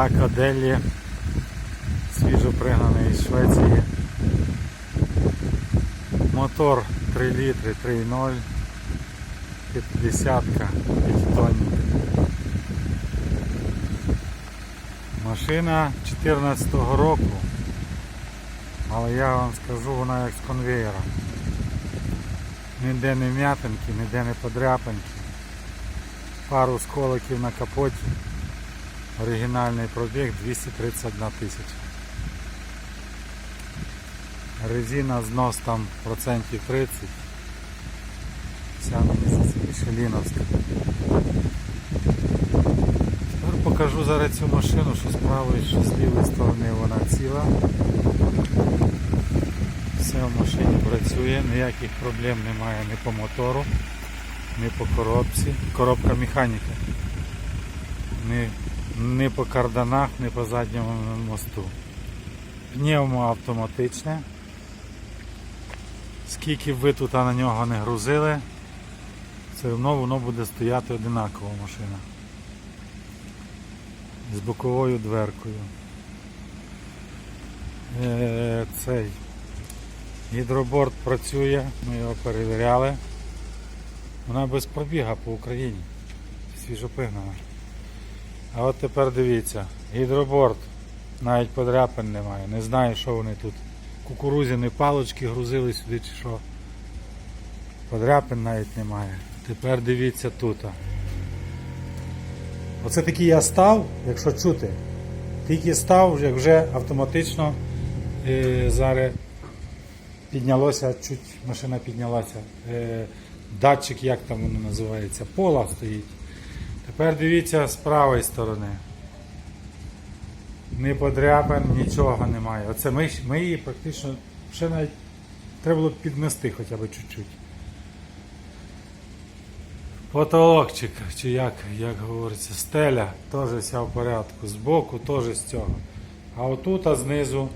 Аделі свіжо пригнаний із Швеції. Мотор 3 літри, 3,0, 50 півтонні. Машина 14-го року, але я вам скажу, вона як з конвеєра. Ніде не м'ятинки, ніде не подряпинки. Пару сколиків на капоті. Оригінальний пробіг 231 тисяча. Резина знос там процентів 30. Вся Мішеліновська. Тепер покажу зараз цю машину, що з правої, що з лівої сторони вона ціла. Все в машині працює, ніяких проблем немає ні по мотору, ні по коробці. Коробка механіка. Ні, ні по карданах, ні по задньому мосту. Пневмо автоматичне. Скільки б ви тут на нього не грузили, все одно воно буде стояти одинаково машина. З боковою дверкою. Е, цей гідроборд працює, ми його перевіряли. Вона без пробіга по Україні. Свіжопигнана. А от тепер дивіться, гідроборд навіть подряпин немає. Не знаю, що вони тут. Кукурузяні палочки грузили сюди чи що. Подряпин навіть немає. Тепер дивіться тут. Оце такий я став, якщо чути. Тільки став, як вже автоматично е, зараз піднялося, чуть машина піднялася. Е, датчик, як там воно називається, пола стоїть. Тепер дивіться з правої сторони. Ні подряпин, нічого немає. Оце ми, ми її практично ще навіть треба було б підмести хоча б чуть-чуть. Потолокчик, чи як, як говориться, стеля теж вся в порядку. Збоку теж з цього. А отут а знизу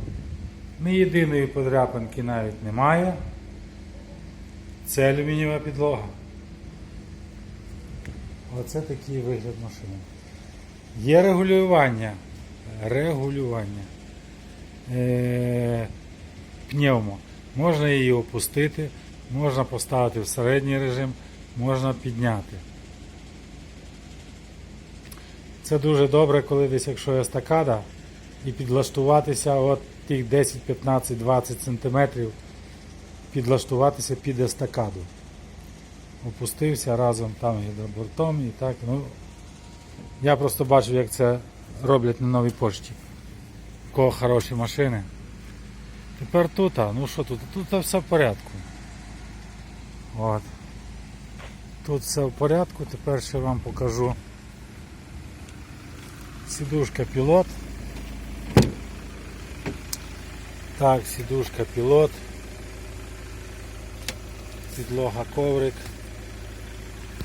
ні єдиної подряпинки навіть немає. Це алюмінієва підлога. Оце такий вигляд машини. Є регулювання. Регулювання. Е, пневмо. Можна її опустити, можна поставити в середній режим, можна підняти. Це дуже добре, коли десь, якщо естакада, і підлаштуватися от тих 10, 15, 20 сантиметрів, підлаштуватися під естакаду. Опустився разом там гідробортом і так. Ну, я просто бачив, як це роблять на новій пошті. У кого хороші машини. Тепер тут, а, ну що тут? Тут все в порядку. От. Тут все в порядку, тепер ще вам покажу сідушка пілот. Так, сідушка пілот. Підлога коврик.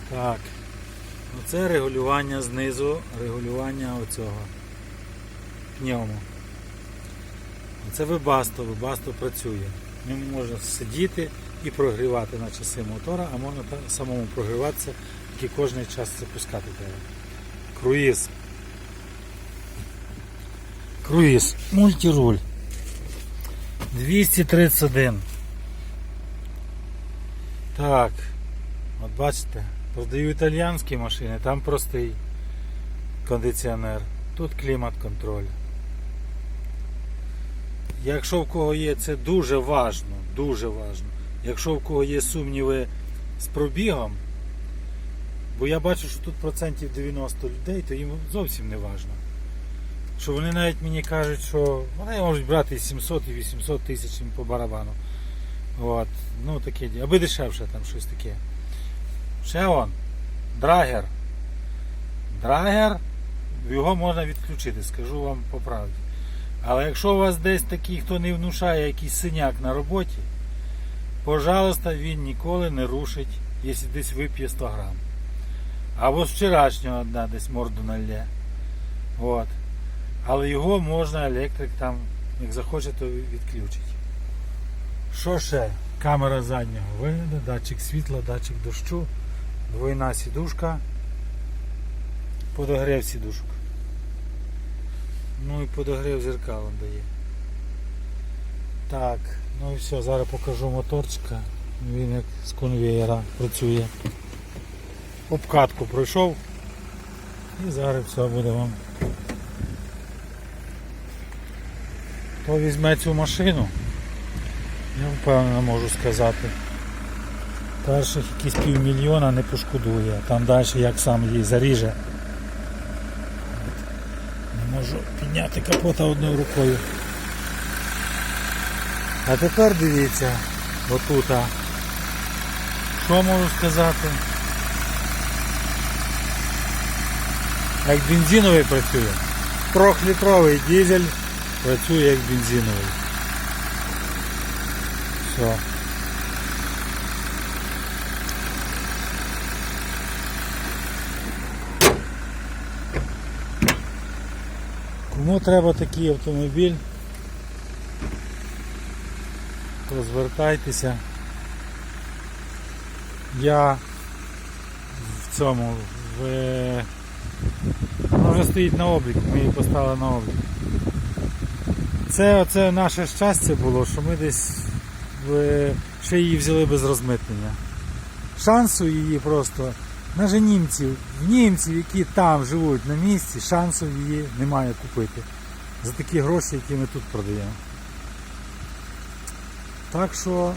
Так. Оце регулювання знизу, регулювання оцього пневмо. Це вебасто, вебасто працює. В ньому можна сидіти і прогрівати на часи мотора, а можна самому прогріватися, тільки кожний час це пускати треба. Круїз. Круїз. Мультируль. 231. Так. От бачите, продаю італіянські машини, там простий кондиціонер. Тут клімат-контроль. Якщо в кого є, це дуже важно, дуже важно. Якщо в кого є сумніви з пробігом, бо я бачу, що тут процентів 90 людей, то їм зовсім не важно. Що вони навіть мені кажуть, що вони можуть брати і 700 і 800 тисяч по барабану. От. Ну таке, аби дешевше там щось таке. Ще он, драгер. Драгер, його можна відключити, скажу вам по правді. Але якщо у вас десь такий, хто не внушає якийсь синяк на роботі, пожалуйста, він ніколи не рушить, якщо десь вип'є 100 грам. Або з вчорашнього одна десь морду налє. От. Але його можна електрик там, як захоче, то відключить. Що ще? Камера заднього вигляду, датчик світла, датчик дощу, двойна сідушка, подогрів сідушок. Ну і подогрів зеркал он дає. Так, ну і все, зараз покажу моторчика. Він як з конвеєра працює. Обкатку пройшов. І зараз все буде вам. Хто візьме цю машину, я впевнено можу сказати. Перших якісь півмільйона не пошкодує. Там далі як сам її заріже. Не можу підняти капота одною рукою. А тепер дивіться, отута. Що можу сказати? Як бензиновий працює. Трьохлітровий дизель працює як бензиновий. Все. Кому треба такий автомобіль, то звертайтеся. Я в цьому в... Вона вже стоїть на обліку, ми її поставили на облік. Це оце наше щастя було, що ми десь в... ще її взяли без розмитнення. Шансу її просто, навіть німців, німців, які там живуть на місці, шансу її немає купити. За такі гроші, які ми тут продаємо. Так що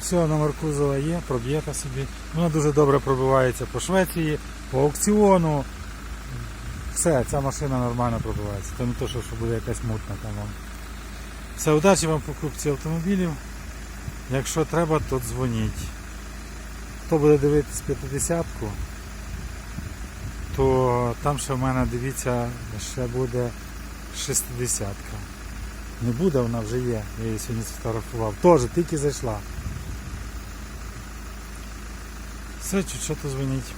все, номер кузова є, проб'єта собі. Вона дуже добре пробивається по Швеції, по аукціону. Все, ця машина нормально пробивається. Це не то, що буде якась мутна там вам. Все, удачі вам по покупці автомобілів. Якщо треба, то дзвоніть. Хто буде дивитись 50-ку, то там ще в мене, дивіться, ще буде 60-ка. Не буде, вона вже є. Я її сьогодні сфотографував. Теж тільки зайшла. Все, чуть що то дзвоніть.